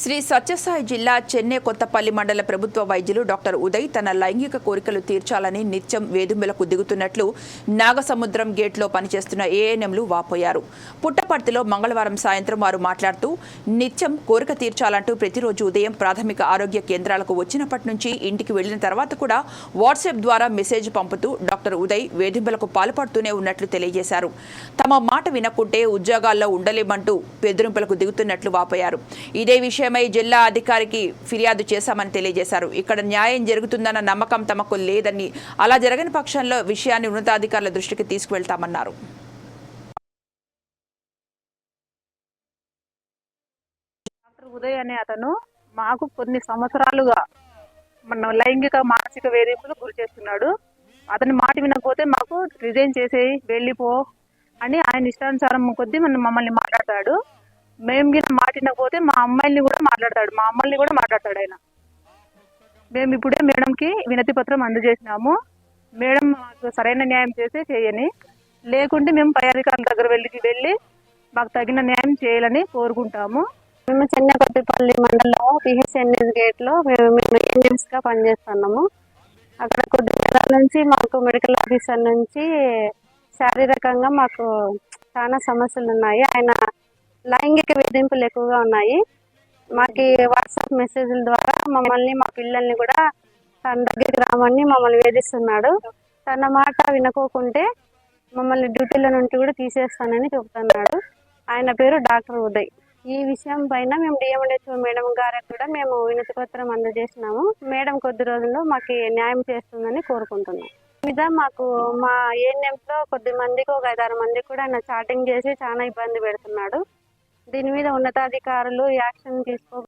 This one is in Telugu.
శ్రీ సత్యసాయి జిల్లా చెన్నై కొత్తపల్లి మండల ప్రభుత్వ వైద్యులు డాక్టర్ ఉదయ్ తన లైంగిక కోరికలు తీర్చాలని నిత్యం వేధింపులకు దిగుతున్నట్లు నాగసముద్రం గేట్లో పనిచేస్తున్న ఏఎన్ఎంలు వాపోయారు. పుట్టపర్తిలో మంగళవారం సాయంత్రం వారు మాట్లాడుతూ నిత్యం కోరిక తీర్చాలంటూ ప్రతిరోజు ఉదయం ప్రాథమిక ఆరోగ్య కేంద్రాలకు వచ్చినప్పటి నుంచి ఇంటికి వెళ్ళిన తర్వాత కూడా వాట్సాప్ ద్వారా మెసేజ్ పంపుతూ డాక్టర్ ఉదయ్ వేధింపులకు పాల్పడుతూనే ఉన్నట్లు తెలియజేశారు. తమ మాట వినకుంటే ఉద్యోగాల్లో ఉండలేమంటూ బెదిరింపులకు దిగుతున్నట్లు వాపోయారు. ఇదే విషయం విషయమై జిల్లా అధికారికి ఫిర్యాదు చేశామని తెలియజేశారు. ఇక్కడ న్యాయం జరుగుతుందన్న నమ్మకం తమకు లేదని అలా జరగని పక్షంలో విషయాన్ని ఉన్నతాధికారుల దృష్టికి తీసుకువెళ్తామన్నారు. ఉదయ్ అనే అతను మాకు కొన్ని సంవత్సరాలుగా మన లైంగిక మానసిక వేధింపులు గురి చేస్తున్నాడు. అతని మాట వినకపోతే మాకు రిజైన్ చేసేయి వెళ్ళిపో అని ఆయన ఇష్టానుసారం కొద్దీ మన మమ్మల్ని మాట్లాడతాడు. మేము గిన మాటినకపోతే మా అమ్మాయిల్ని కూడా మాట్లాడతాడు. మా అమ్మల్ని కూడా మాట్లాడతాడు ఆయన. మేము ఇప్పుడే మేడంకి వినతి పత్రం అందజేసినాము. మేడం మాకు సరైన న్యాయం చేస్తే చేయని. లేకుంటే మేము పై అధికారుల దగ్గర వెళ్ళి వెళ్ళి మాకు తగిన న్యాయం చేయాలని కోరుకుంటాము. మేము చెన్నకొట్టిపల్లి మండలం పిహెచ్ఎన్ఎస్ గేట్లో మేము మేము గా పనిచేస్తున్నాము. అక్కడ కొద్ది నెలల నుంచి మాకు మెడికల్ ఆఫీసర్ నుంచి శారీరకంగా మాకు చాలా సమస్యలు ఉన్నాయి ఆయన లైంగిక వేధింపులు ఎక్కువగా ఉన్నాయి. మాకు వాట్సాప్ మెసేజ్ల ద్వారా మమ్మల్ని మా పిల్లల్ని కూడా తన దగ్గరికి రామని మమ్మల్ని వేధిస్తున్నాడు. తన మాట వినుకోకుంటే మమ్మల్ని డ్యూటీల నుండి కూడా తీసేస్తానని చెబుతున్నాడు. ఆయన పేరు డాక్టర్ ఉదయ్. ఈ విషయం పైన మేము డిఎండిహెచ్ఓ మేడం గారికి కూడా మేము వినతి పత్రం అందజేసినాము మేడం కొద్ది రోజుల్లో మాకు న్యాయం చేస్తుందని కోరుకుంటున్నాం. మీద మాకు మా ఏఎన్ఎంస్లో కొద్ది మందికి ఒక ఐదారు మందికి కూడా ఆయన చాటింగ్ చేసి చాలా ఇబ్బంది పెడుతున్నాడు. దీని మీద ఉన్నతాధికారులు యాక్షన్ తీసుకో